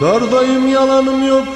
Dardayım yalanım yok.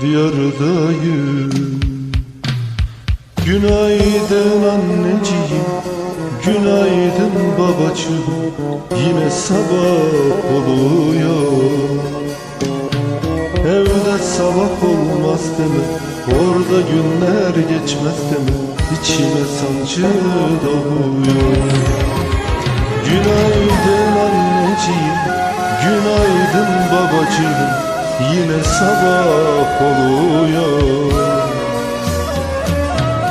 Diyardayım Günaydın anneciğim Günaydın babacığım. Yine sabah oluyor. Evde sabah olmaz deme Orada günler geçmez deme. İçime sancı doğuyor. Günaydın anneciğim Günaydın babacığım Yine sabah oluyor.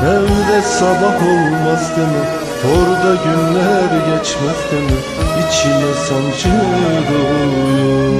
Evde sabah olmaz deme. Orada günler geçmez deme. İçime sancı doğuyor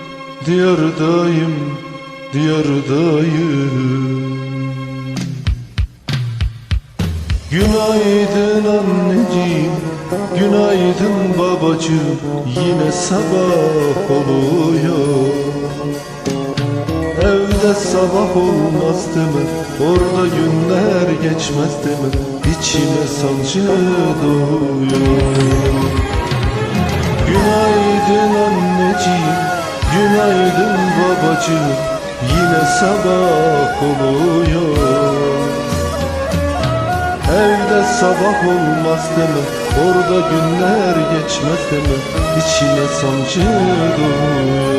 Diyardayım, diyardayım Günaydın anneciğim, günaydın babacığım. Yine sabah oluyor. Evde sabah olmaz deme Orada günler geçmez deme İçime sancı doğuyor Günaydın babacığım Yine sabah oluyor Evde sabah olmaz deme Orada günler geçmez deme İçine sancı doğuyor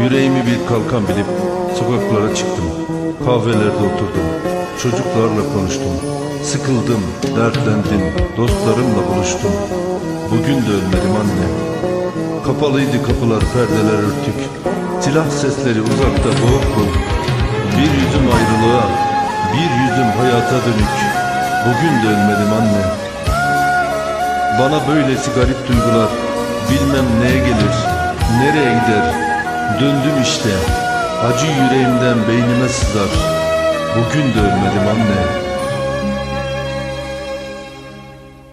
Yüreğimi bir kalkan bilip sokaklara çıktım. Kahvelerde oturdum. Çocuklarla konuştum. Sıkıldım, dertlendim. Dostlarımla buluştum. Bugün de ölmedim anne. Kapalıydı kapılar, perdeler örtük. Silah sesleri uzakta boğuk boğuk. Bir yüzüm ayrılığa, bir yüzüm hayata dönük. Bugün de ölmedim anne. Bana böylesi garip duygular bilmem neye gelir, nereye gider. Döndüm işte, acı yüreğimden beynime sızar. Bugün de ölmedim anne.